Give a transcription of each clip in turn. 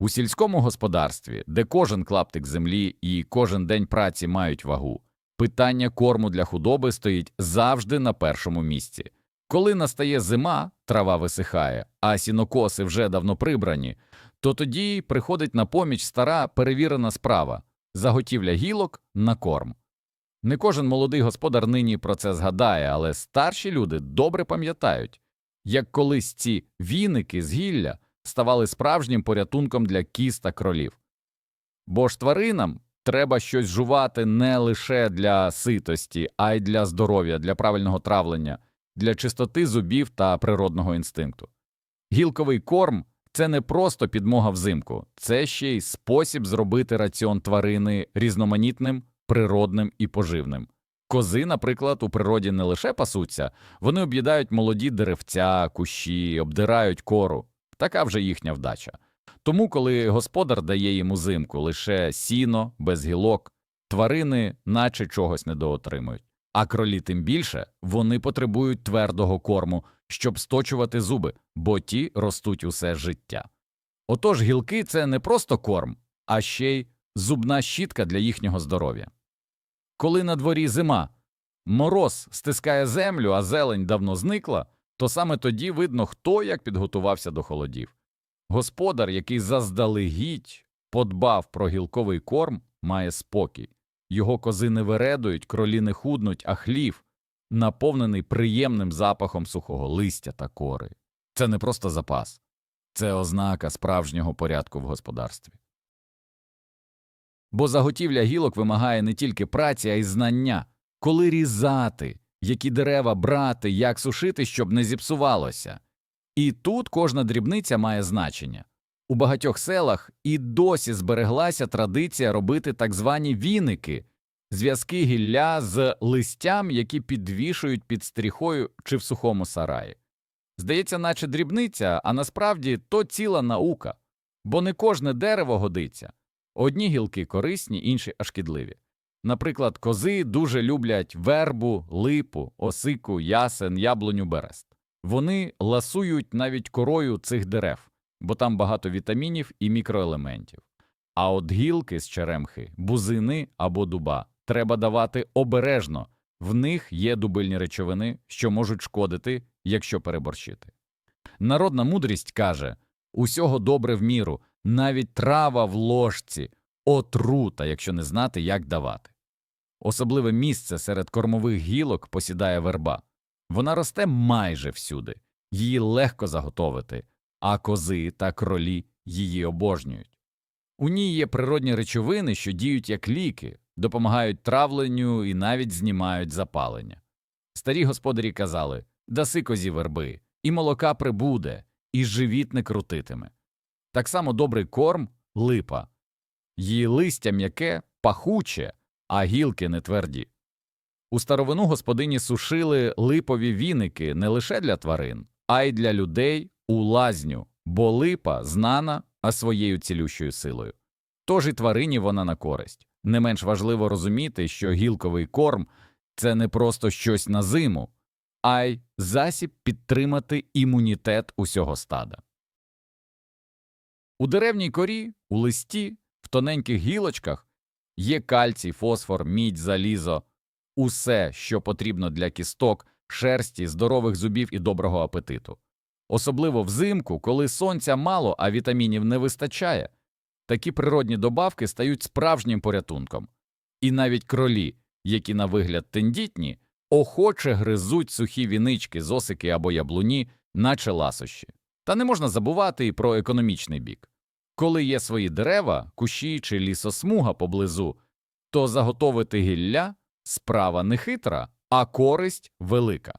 У сільському господарстві, де кожен клаптик землі і кожен день праці мають вагу, питання корму для худоби стоїть завжди на першому місці. Коли настає зима, трава висихає, а сінокоси вже давно прибрані, то тоді приходить на поміч стара перевірена справа заготівля гілок на корм. Не кожен молодий господар нині про це згадає, але старші люди добре пам'ятають, як колись ці віники з гілля ставали справжнім порятунком для кіз та кролів. Бо ж тваринам треба щось жувати не лише для ситості, а й для здоров'я, для правильного травлення, для чистоти зубів та природного інстинкту. Гілковий корм це не просто підмога взимку, це ще й спосіб зробити раціон тварини різноманітним, природним і поживним. Кози, наприклад, у природі не лише пасуться, вони об'їдають молоді деревця, кущі, обдирають кору. Така вже їхня вдача. Тому, коли господар дає їм узимку лише сіно, без гілок, тварини наче чогось недоотримують. А кролі тим більше вони потребують твердого корму, щоб сточувати зуби, бо ті ростуть усе життя. Отож гілки це не просто корм, а ще й зубна щітка для їхнього здоров'я. Коли на дворі зима, мороз стискає землю, а зелень давно зникла, то саме тоді видно, хто як підготувався до холодів. Господар, який заздалегідь подбав про гілковий корм, має спокій. Його кози не виредують, кролі не худнуть, а хлів, наповнений приємним запахом сухого листя та кори. Це не просто запас, це ознака справжнього порядку в господарстві. Бо заготівля гілок вимагає не тільки праці, а й знання, коли різати, які дерева брати, як сушити, щоб не зіпсувалося. І тут кожна дрібниця має значення. У багатьох селах і досі збереглася традиція робити так звані віники, зв'язки гілля з листям, які підвішують під стріхою чи в сухому сараї. Здається, наче дрібниця, а насправді то ціла наука, бо не кожне дерево годиться. Одні гілки корисні, інші шкідливі. Наприклад, кози дуже люблять вербу, липу, осику, ясен, яблуню, берест. Вони ласують навіть корою цих дерев, бо там багато вітамінів і мікроелементів. А от гілки з черемхи, бузини або дуба треба давати обережно, в них є дубильні речовини, що можуть шкодити, якщо переборщити. Народна мудрість каже усього добре в міру, навіть трава в ложці, отрута, якщо не знати, як давати. Особливе місце серед кормових гілок посідає верба. Вона росте майже всюди, її легко заготовити, а кози та кролі її обожнюють. У ній є природні речовини, що діють як ліки, допомагають травленню і навіть знімають запалення. Старі господарі казали даси козі верби, і молока прибуде, і живіт не крутитиме. Так само добрий корм липа, її листя м'яке, пахуче, а гілки не тверді. У старовину господині сушили липові віники не лише для тварин, а й для людей у лазню, бо липа знана а своєю цілющою силою. Тож і тварині вона на користь. Не менш важливо розуміти, що гілковий корм це не просто щось на зиму, а й засіб підтримати імунітет усього стада. У деревній корі, у листі, в тоненьких гілочках є кальцій, фосфор, мідь, залізо, усе, що потрібно для кісток, шерсті, здорових зубів і доброго апетиту. Особливо взимку, коли сонця мало, а вітамінів не вистачає, такі природні добавки стають справжнім порятунком. І навіть кролі, які на вигляд тендітні, охоче гризуть сухі вінички, зосики або яблуні, наче ласощі. Та не можна забувати і про економічний бік. Коли є свої дерева, кущі чи лісосмуга поблизу, то заготовити гілля справа не хитра, а користь велика.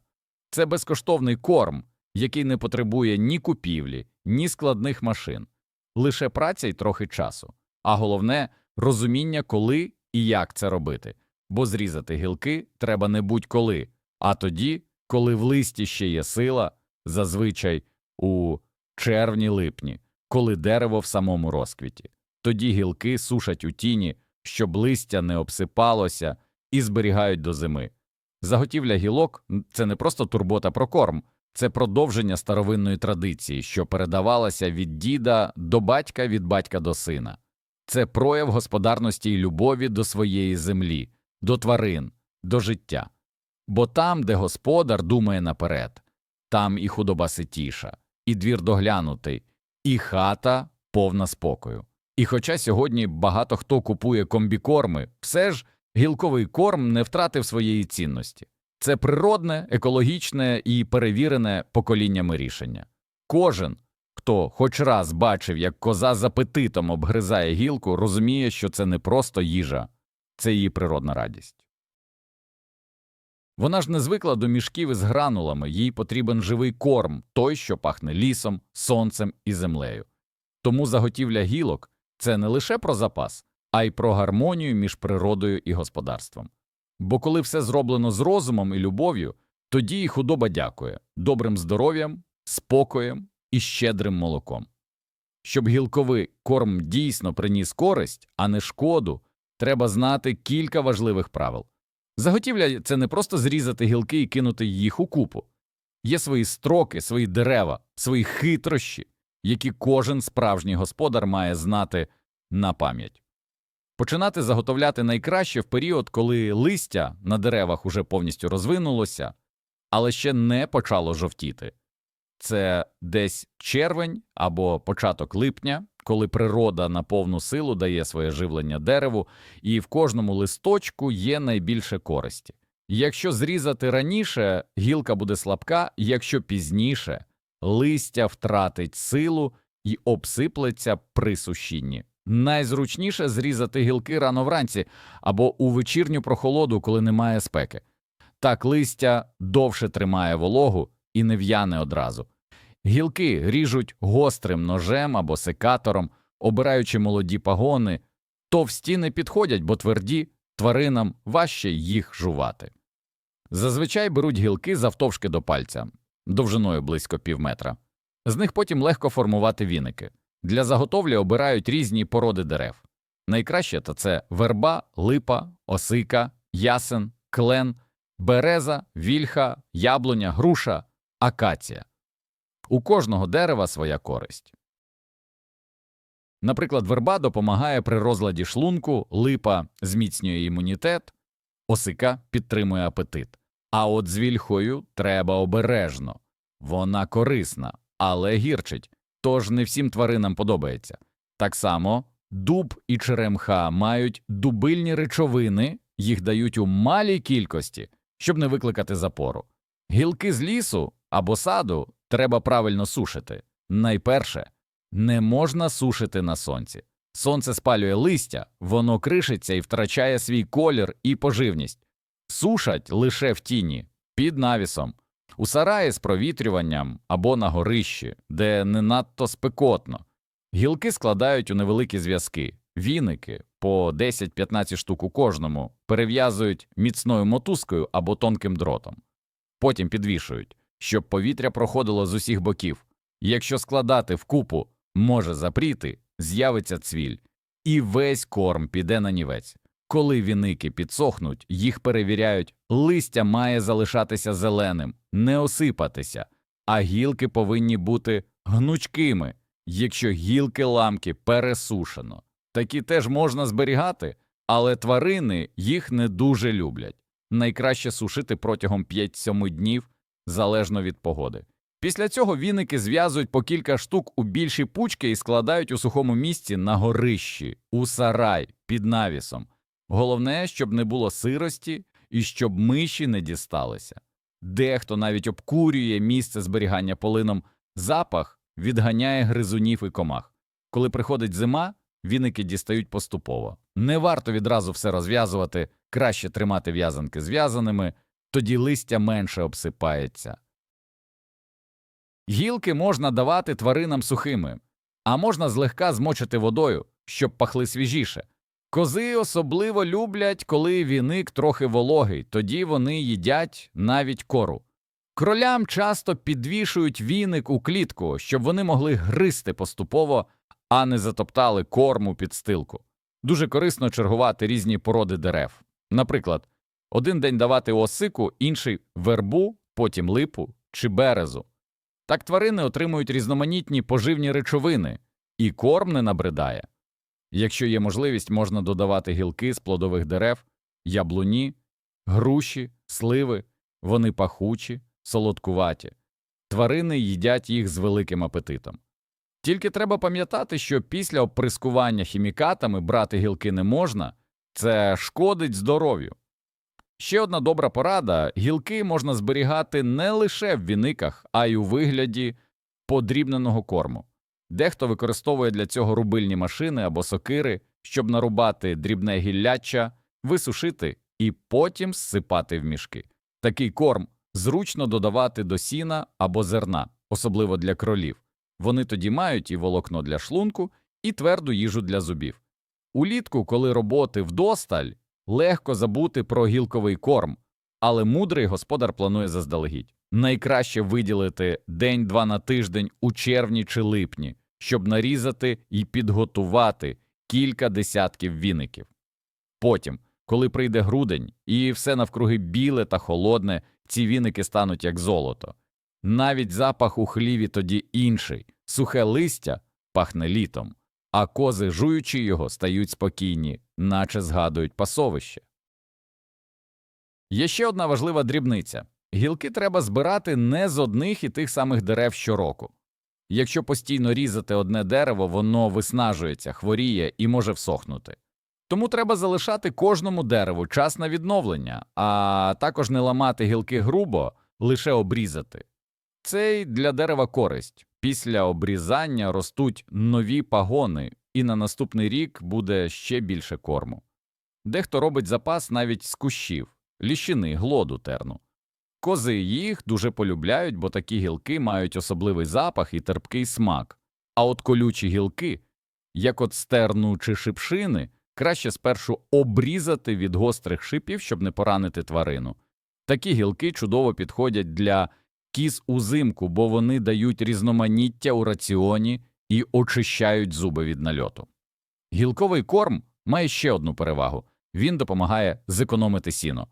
Це безкоштовний корм, який не потребує ні купівлі, ні складних машин, лише праця й трохи часу. А головне розуміння, коли і як це робити, бо зрізати гілки треба не будь-коли, а тоді, коли в листі ще є сила, зазвичай у червні-липні, коли дерево в самому розквіті. Тоді гілки сушать у тіні, щоб листя не обсипалося, і зберігають до зими. Заготівля гілок це не просто турбота про корм, Це продовження старовинної традиції, що передавалася від діда до батька, від батька до сина. Це прояв господарності і любові до своєї землі, до тварин, до життя. Бо там, де господар думає наперед, там і худоба ситіша, і двір доглянутий, і хата повна спокою. І хоча сьогодні багато хто купує комбікорми, все ж гілковий корм не втратив своєї цінності. Це природне, екологічне і перевірене поколіннями рішення. Кожен, хто хоч раз бачив, як коза з апетитом обгризає гілку, розуміє, що це не просто їжа, це її природна радість. Вона ж не звикла до мішків із гранулами, їй потрібен живий корм, той, що пахне лісом, сонцем і землею. Тому заготівля гілок це не лише про запас, а й про гармонію між природою і господарством. Бо коли все зроблено з розумом і любов'ю, тоді і худоба дякує добрим здоров'ям, спокоєм і щедрим молоком. Щоб гілковий корм дійсно приніс користь, а не шкоду, треба знати кілька важливих правил. Заготівля це не просто зрізати гілки і кинути їх у купу. Є свої строки, свої дерева, свої хитрощі, які кожен справжній господар має знати на пам'ять. Починати заготовляти найкраще в період, коли листя на деревах уже повністю розвинулося, але ще не почало жовтіти. Це десь червень або початок липня, коли природа на повну силу дає своє живлення дереву, і в кожному листочку є найбільше користі. Якщо зрізати раніше, гілка буде слабка, якщо пізніше, листя втратить силу і обсиплеться при сушінні. Найзручніше зрізати гілки рано вранці або у вечірню прохолоду, коли немає спеки. Так листя довше тримає вологу і не в'яне одразу. Гілки ріжуть гострим ножем або секатором, обираючи молоді пагони, товсті не підходять, бо тверді тваринам важче їх жувати. Зазвичай беруть гілки завтовшки до пальця, довжиною близько півметра. З них потім легко формувати віники. Для заготовлі обирають різні породи дерев. Найкраще то це верба, липа, осика, ясен, клен, береза, вільха, яблуня, груша, акація. У кожного дерева своя користь. Наприклад, верба допомагає при розладі шлунку, липа зміцнює імунітет, осика підтримує апетит. А от з вільхою треба обережно. Вона корисна, але гірчить, тож не всім тваринам подобається. Так само дуб і черемха мають дубильні речовини, їх дають у малій кількості, щоб не викликати запору. Гілки з лісу або саду треба правильно сушити. Найперше, не можна сушити на сонці. Сонце спалює листя, воно кришиться і втрачає свій колір і поживність. Сушать лише в тіні, під навісом, у сараї з провітрюванням або на горищі, де не надто спекотно. Гілки складають у невеликі зв'язки, віники по 10-15 штук у кожному, перев'язують міцною мотузкою або тонким дротом. Потім підвішують, щоб повітря проходило з усіх боків. Якщо складати вкупу, може запріти, з'явиться цвіль, і весь корм піде на нівець. Коли віники підсохнуть, їх перевіряють, листя має залишатися зеленим, не осипатися, а гілки повинні бути гнучкими, якщо гілки ламки пересушено. Такі теж можна зберігати, але тварини їх не дуже люблять. Найкраще сушити протягом 5-7 днів, залежно від погоди. Після цього віники зв'язують по кілька штук у більші пучки і складають у сухому місці на горищі, у сарай, під навісом. Головне, щоб не було сирості і щоб миші не дісталися. Дехто навіть обкурює місце зберігання полином, запах відганяє гризунів і комах. Коли приходить зима, віники дістають поступово. Не варто відразу все розв'язувати, краще тримати в'язанки зв'язаними, тоді листя менше обсипається. Гілки можна давати тваринам сухими, а можна злегка змочити водою, щоб пахли свіжіше. Кози особливо люблять, коли віник трохи вологий, тоді вони їдять навіть кору. Кролям часто підвішують віник у клітку, щоб вони могли гризти поступово, а не затоптали корму під стилку. Дуже корисно чергувати різні породи дерев. Наприклад, один день давати осику, інший вербу, потім липу чи березу. Так тварини отримують різноманітні поживні речовини, і корм не набридає. Якщо є можливість, можна додавати гілки з плодових дерев, яблуні, груші, сливи, вони пахучі, солодкуваті. Тварини їдять їх з великим апетитом. Тільки треба пам'ятати, що після оприскування хімікатами брати гілки не можна, це шкодить здоров'ю. Ще одна добра порада гілки можна зберігати не лише в віниках, а й у вигляді подрібненого корму. Дехто використовує для цього рубильні машини або сокири, щоб нарубати дрібне гілляча, висушити і потім зсипати в мішки. Такий корм зручно додавати до сіна або зерна, особливо для кролів. Вони тоді мають і волокно для шлунку, і тверду їжу для зубів. Улітку, коли роботи вдосталь, легко забути про гілковий корм, але мудрий господар планує заздалегідь. Найкраще виділити день-два на тиждень у червні чи липні, щоб нарізати і підготувати кілька десятків віників. Потім, коли прийде грудень і все навкруги біле та холодне, ці віники стануть як золото. Навіть запах у хліві тоді інший, сухе листя пахне літом, а кози, жуючи його, стають спокійні, наче згадують пасовище. Є ще одна важлива дрібниця гілки треба збирати не з одних і тих самих дерев щороку. Якщо постійно різати одне дерево, воно виснажується, хворіє і може всохнути. Тому треба залишати кожному дереву час на відновлення, а також не ламати гілки грубо, лише обрізати. Це й для дерева користь. Після обрізання ростуть нові пагони, і на наступний рік буде ще більше корму. Дехто робить запас навіть з кущів, ліщини, глоду терну. Кози їх дуже полюбляють, бо такі гілки мають особливий запах і терпкий смак. А от колючі гілки, як от стерну чи шипшини, краще спершу обрізати від гострих шипів, щоб не поранити тварину. Такі гілки чудово підходять для кіз узимку, бо вони дають різноманіття у раціоні і очищають зуби від нальоту. Гілковий корм має ще одну перевагу він допомагає зекономити сіно.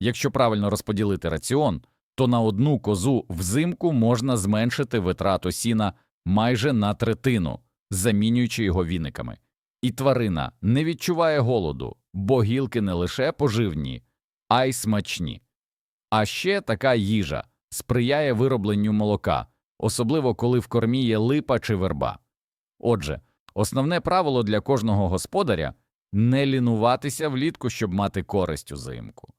Якщо правильно розподілити раціон, то на одну козу взимку можна зменшити витрату сіна майже на третину, замінюючи його віниками. І тварина не відчуває голоду, бо гілки не лише поживні, а й смачні. А ще така їжа сприяє виробленню молока, особливо коли в кормі є липа чи верба. Отже, основне правило для кожного господаря не лінуватися влітку, щоб мати користь узимку.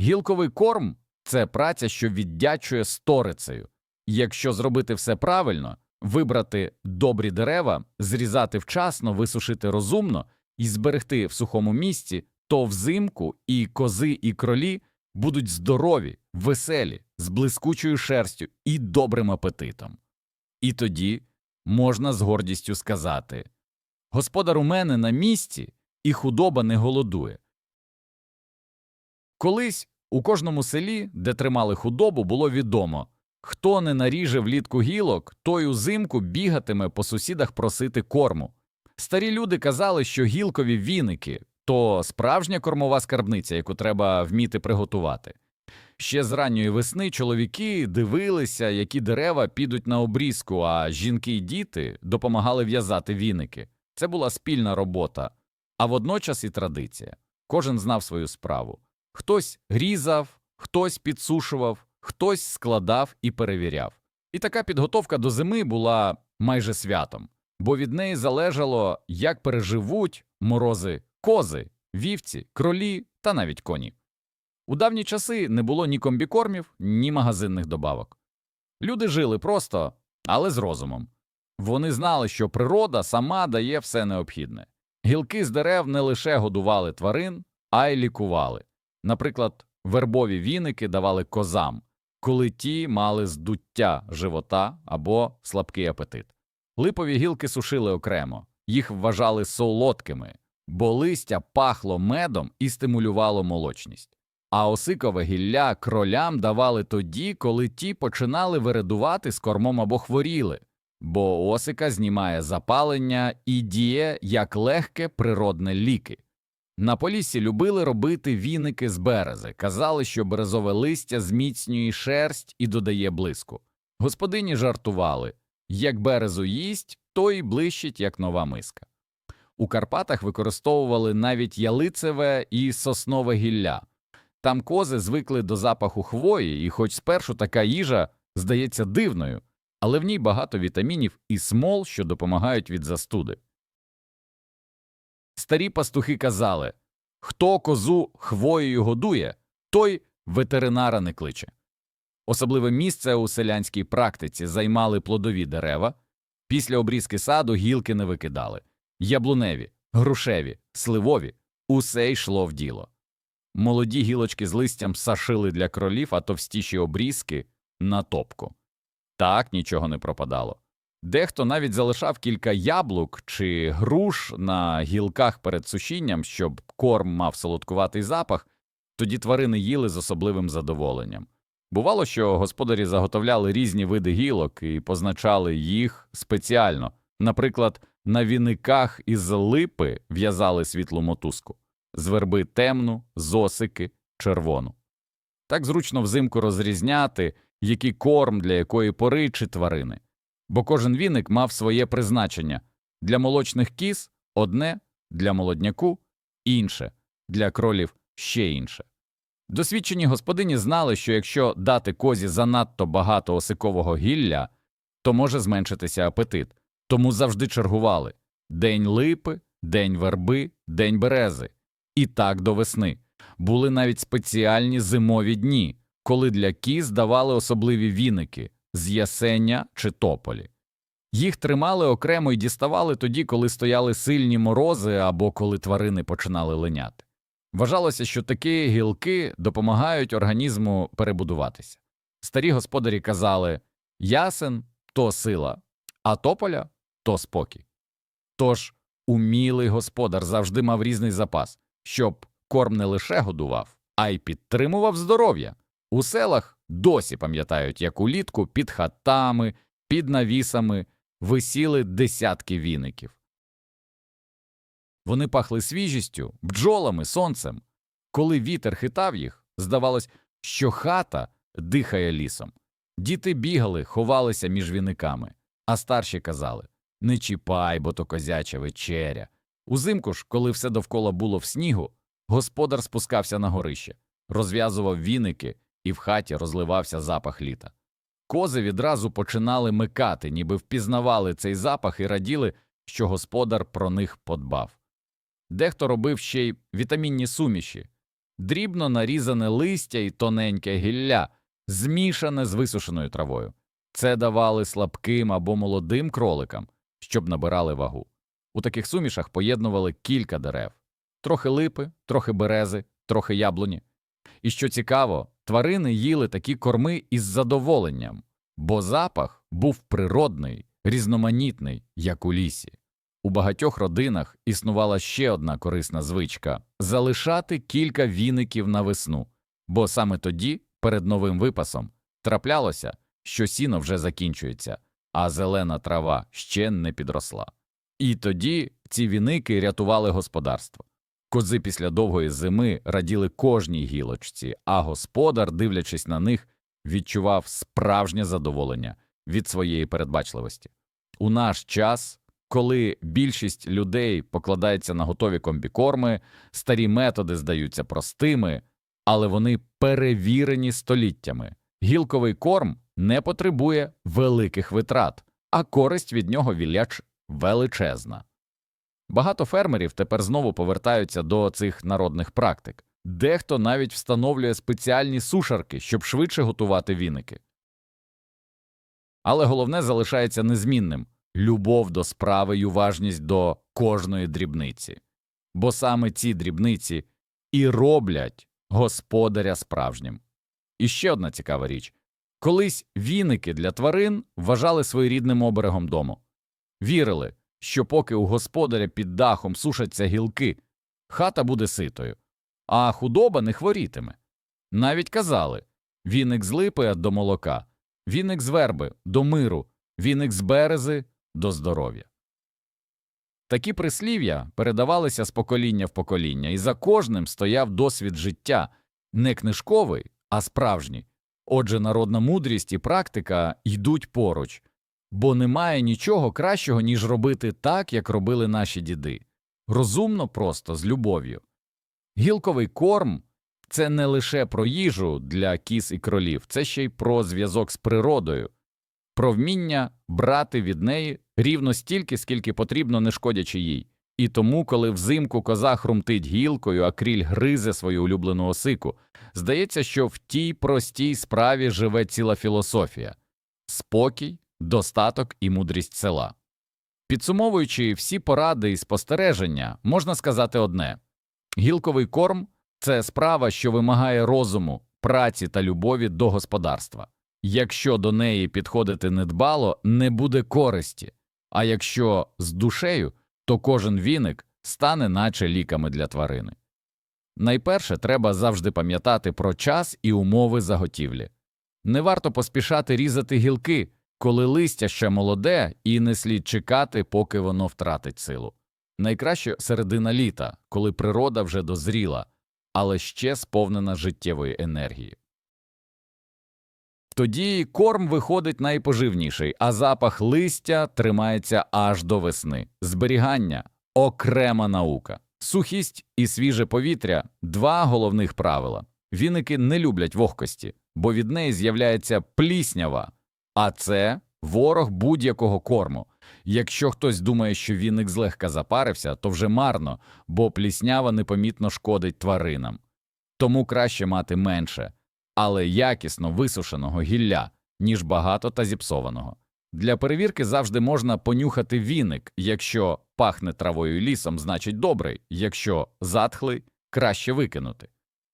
Гілковий корм це праця, що віддячує сторицею. Якщо зробити все правильно, вибрати добрі дерева, зрізати вчасно, висушити розумно і зберегти в сухому місці, то взимку і кози, і кролі будуть здорові, веселі, з блискучою шерстю і добрим апетитом. І тоді можна з гордістю сказати Господар у мене на місці, і худоба не голодує. Колись у кожному селі, де тримали худобу, було відомо хто не наріже влітку гілок, той узимку бігатиме по сусідах просити корму. Старі люди казали, що гілкові віники то справжня кормова скарбниця, яку треба вміти приготувати. Ще з ранньої весни чоловіки дивилися, які дерева підуть на обрізку, а жінки й діти допомагали в'язати віники. Це була спільна робота, а водночас і традиція. Кожен знав свою справу. Хтось різав, хтось підсушував, хтось складав і перевіряв. І така підготовка до зими була майже святом, бо від неї залежало, як переживуть морози кози, вівці, кролі та навіть коні. У давні часи не було ні комбікормів, ні магазинних добавок. Люди жили просто, але з розумом. Вони знали, що природа сама дає все необхідне. Гілки з дерев не лише годували тварин, а й лікували. Наприклад, вербові віники давали козам, коли ті мали здуття живота або слабкий апетит. Липові гілки сушили окремо, їх вважали солодкими, бо листя пахло медом і стимулювало молочність. А осикове гілля кролям давали тоді, коли ті починали виредувати з кормом або хворіли, бо осика знімає запалення і діє як легке природне ліки. На поліссі любили робити віники з берези, казали, що березове листя зміцнює шерсть і додає блиску. Господині жартували як березу їсть, то й блищить, як нова миска. У Карпатах використовували навіть ялицеве і соснове гілля. Там кози звикли до запаху хвої, і хоч спершу така їжа здається дивною, але в ній багато вітамінів і смол, що допомагають від застуди. Старі пастухи казали хто козу хвоєю годує, той ветеринара не кличе. Особливе місце у селянській практиці займали плодові дерева, після обрізки саду гілки не викидали яблуневі, грушеві, сливові усе йшло в діло. Молоді гілочки з листям сашили для кролів, а товстіші обрізки на топку. Так нічого не пропадало. Дехто навіть залишав кілька яблук чи груш на гілках перед сушінням, щоб корм мав солодкуватий запах, тоді тварини їли з особливим задоволенням. Бувало, що господарі заготовляли різні види гілок і позначали їх спеціально. Наприклад, на віниках із липи в'язали світлу мотузку, з верби темну, з осики червону. Так зручно взимку розрізняти, який корм для якої пори чи тварини. Бо кожен віник мав своє призначення для молочних кіз одне, для молодняку інше, для кролів ще інше. Досвідчені господині знали, що якщо дати козі занадто багато осикового гілля, то може зменшитися апетит, тому завжди чергували день липи, день верби, день берези. І так до весни. Були навіть спеціальні зимові дні, коли для кіз давали особливі віники з ясеня чи тополі. Їх тримали окремо і діставали тоді, коли стояли сильні морози або коли тварини починали линяти. Вважалося, що такі гілки допомагають організму перебудуватися. Старі господарі казали ясен то сила, а тополя то спокій. Тож умілий господар завжди мав різний запас, щоб корм не лише годував, а й підтримував здоров'я. У селах досі пам'ятають, як улітку під хатами, під навісами висіли десятки віників. Вони пахли свіжістю, бджолами, сонцем. Коли вітер хитав їх, здавалось, що хата дихає лісом. Діти бігали, ховалися між віниками, а старші казали Не чіпай, бо то козяча вечеря. Узимку ж, коли все довкола було в снігу, господар спускався на горище, розв'язував віники, і в хаті розливався запах літа. Кози відразу починали микати, ніби впізнавали цей запах і раділи, що господар про них подбав. Дехто робив ще й вітамінні суміші, дрібно нарізане листя і тоненьке гілля, змішане з висушеною травою. Це давали слабким або молодим кроликам, щоб набирали вагу. У таких сумішах поєднували кілька дерев трохи липи, трохи берези, трохи яблуні. І що цікаво, тварини їли такі корми із задоволенням, бо запах був природний, різноманітний, як у лісі. У багатьох родинах існувала ще одна корисна звичка залишати кілька віників на весну, бо саме тоді, перед новим випасом, траплялося, що сіно вже закінчується, а зелена трава ще не підросла. І тоді ці віники рятували господарство. Кози після довгої зими раділи кожній гілочці, а господар, дивлячись на них, відчував справжнє задоволення від своєї передбачливості. У наш час, коли більшість людей покладається на готові комбікорми, старі методи здаються простими, але вони перевірені століттями. Гілковий корм не потребує великих витрат, а користь від нього віляч величезна. Багато фермерів тепер знову повертаються до цих народних практик. Дехто навіть встановлює спеціальні сушарки, щоб швидше готувати віники. Але головне залишається незмінним любов до справи й уважність до кожної дрібниці, бо саме ці дрібниці і роблять господаря справжнім. І ще одна цікава річ колись віники для тварин вважали своєрідним оберегом дому, вірили, що поки у господаря під дахом сушаться гілки, хата буде ситою, а худоба не хворітиме. Навіть казали віник з липи до молока, віник з верби до миру, віник з берези до здоров'я. Такі прислів'я передавалися з покоління в покоління, і за кожним стояв досвід життя не книжковий, а справжній. Отже, народна мудрість і практика йдуть поруч, бо немає нічого кращого, ніж робити так, як робили наші діди. Розумно просто, з любов'ю. Гілковий корм це не лише про їжу для кіз і кролів, це ще й про зв'язок з природою, про вміння брати від неї рівно стільки, скільки потрібно, не шкодячи їй. І тому, коли взимку коза хрумтить гілкою, а кріль гризе свою улюблену осику, здається, що в тій простій справі живе ціла філософія спокій, достаток і мудрість села. Підсумовуючи всі поради і спостереження, можна сказати одне гілковий корм це справа, що вимагає розуму, праці та любові до господарства. Якщо до неї підходити недбало, не буде користі, а якщо з душею, то кожен віник стане наче ліками для тварини. Найперше треба завжди пам'ятати про час і умови заготівлі. Не варто поспішати різати гілки, коли листя ще молоде, і не слід чекати, поки воно втратить силу. Найкраще середина літа, коли природа вже дозріла, але ще сповнена життєвої енергії. Тоді корм виходить найпоживніший, а запах листя тримається аж до весни. Зберігання окрема наука. Сухість і свіже повітря два головних правила. Віники не люблять вогкості, бо від неї з'являється пліснява, а це ворог будь-якого корму. Якщо хтось думає, що віник злегка запарився, то вже марно, бо пліснява непомітно шкодить тваринам. Тому краще мати менше, але якісно висушеного гілля, ніж багато та зіпсованого. Для перевірки завжди можна понюхати віник, якщо пахне травою і лісом, значить добрий, якщо затхлий, краще викинути.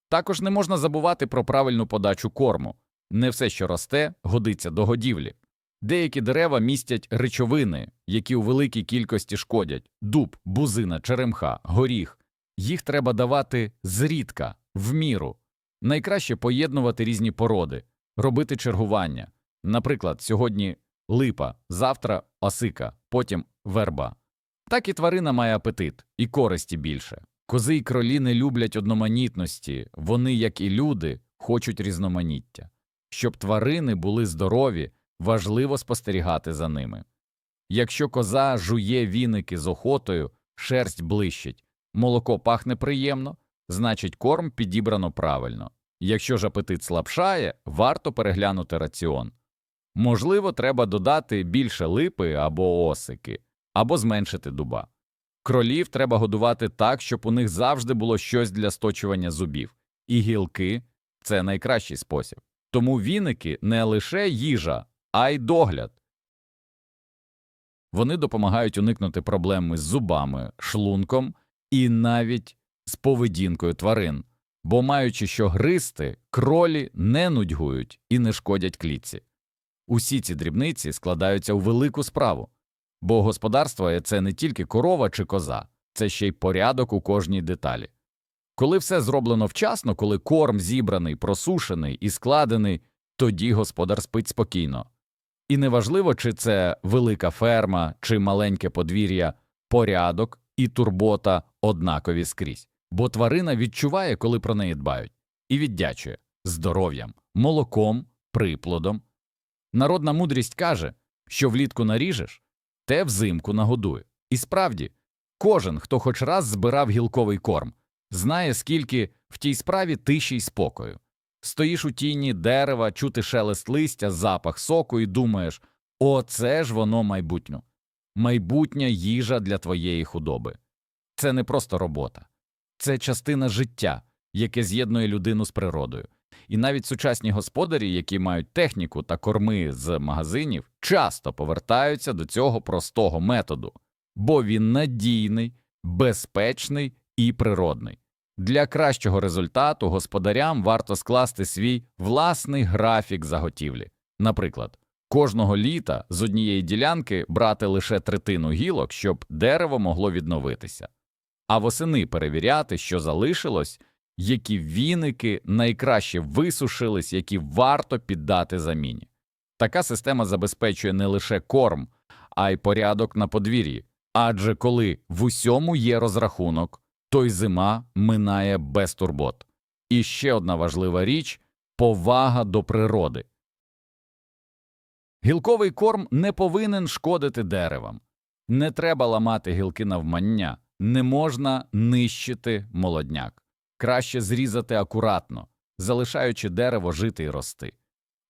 Також не можна забувати про правильну подачу корму. Не все, що росте, годиться до годівлі. Деякі дерева містять речовини, які у великій кількості шкодять дуб, бузина, черемха, горіх. Їх треба давати зрідка, в міру. Найкраще поєднувати різні породи, робити чергування. Наприклад, сьогодні липа, завтра осика, потім верба. Так і тварина має апетит, і користі більше. Кози й кролі не люблять одноманітності, вони, як і люди, хочуть різноманіття. Щоб тварини були здорові, важливо спостерігати за ними. Якщо коза жує віники з охотою, шерсть блищить, молоко пахне приємно, значить корм підібрано правильно. Якщо ж апетит слабшає, варто переглянути раціон. Можливо, треба додати більше липи або осики, або зменшити дуба. Кролів треба годувати так, щоб у них завжди було щось для сточування зубів, і гілки це найкращий спосіб. Тому віники не лише їжа, а й догляд. Вони допомагають уникнути проблеми з зубами, шлунком і навіть з поведінкою тварин, бо, маючи що гризти, кролі не нудьгують і не шкодять клітці. Усі ці дрібниці складаються у велику справу, бо господарство це не тільки корова чи коза, це ще й порядок у кожній деталі. Коли все зроблено вчасно, коли корм зібраний, просушений і складений, тоді господар спить спокійно. І неважливо, чи це велика ферма, чи маленьке подвір'я, порядок і турбота однакові скрізь, бо тварина відчуває, коли про неї дбають, і віддячує здоров'ям, молоком, приплодом. Народна мудрість каже, що влітку наріжеш, те взимку нагодує. І справді, кожен, хто хоч раз збирав гілковий корм, знає, скільки в тій справі тиші й спокою. Стоїш у тіні дерева, чути шелест листя, запах соку і думаєш оце ж воно майбутнє. Майбутня їжа для твоєї худоби. Це не просто робота, це частина життя, яке з'єднує людину з природою. І навіть сучасні господарі, які мають техніку та корми з магазинів, часто повертаються до цього простого методу, бо він надійний, безпечний і природний. Для кращого результату господарям варто скласти свій власний графік заготівлі. Наприклад, кожного літа з однієї ділянки брати лише третину гілок, щоб дерево могло відновитися, а восени перевіряти, що залишилось, які віники найкраще висушились, які варто піддати заміні. Така система забезпечує не лише корм, а й порядок на подвір'ї, адже коли в усьому є розрахунок, то й зима минає без турбот. І ще одна важлива річ повага до природи. Гілковий корм не повинен шкодити деревам. Не треба ламати гілки навмання, не можна нищити молодняк. Краще зрізати акуратно, залишаючи дерево жити і рости.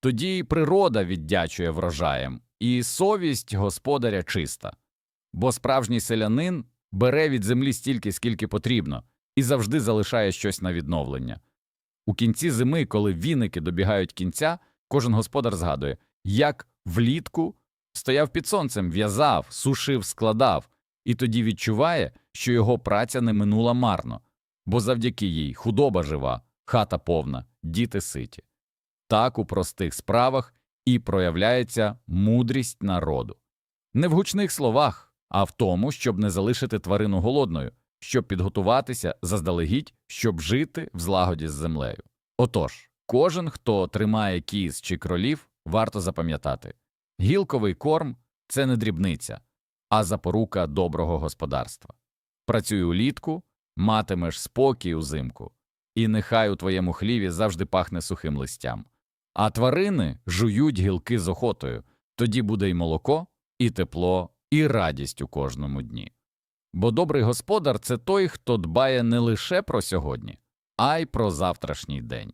Тоді й природа віддячує врожаєм, і совість господаря чиста. Бо справжній селянин бере від землі стільки, скільки потрібно, і завжди залишає щось на відновлення. У кінці зими, коли віники добігають кінця, кожен господар згадує, як влітку стояв під сонцем, в'язав, сушив, складав, і тоді відчуває, що його праця не минула марно, бо завдяки їй худоба жива, хата повна, діти ситі. Так у простих справах і проявляється мудрість народу. Не в гучних словах, а в тому, щоб не залишити тварину голодною, щоб підготуватися заздалегідь, щоб жити в злагоді з землею. Отож, кожен, хто тримає кіз чи кролів, варто запам'ятати гілковий корм це не дрібниця, а запорука доброго господарства. Працюй улітку, матимеш спокій узимку, і нехай у твоєму хліві завжди пахне сухим листям. А тварини жують гілки з охотою, тоді буде й молоко, і тепло, і радість у кожному дні. Бо добрий господар це той, хто дбає не лише про сьогодні, а й про завтрашній день.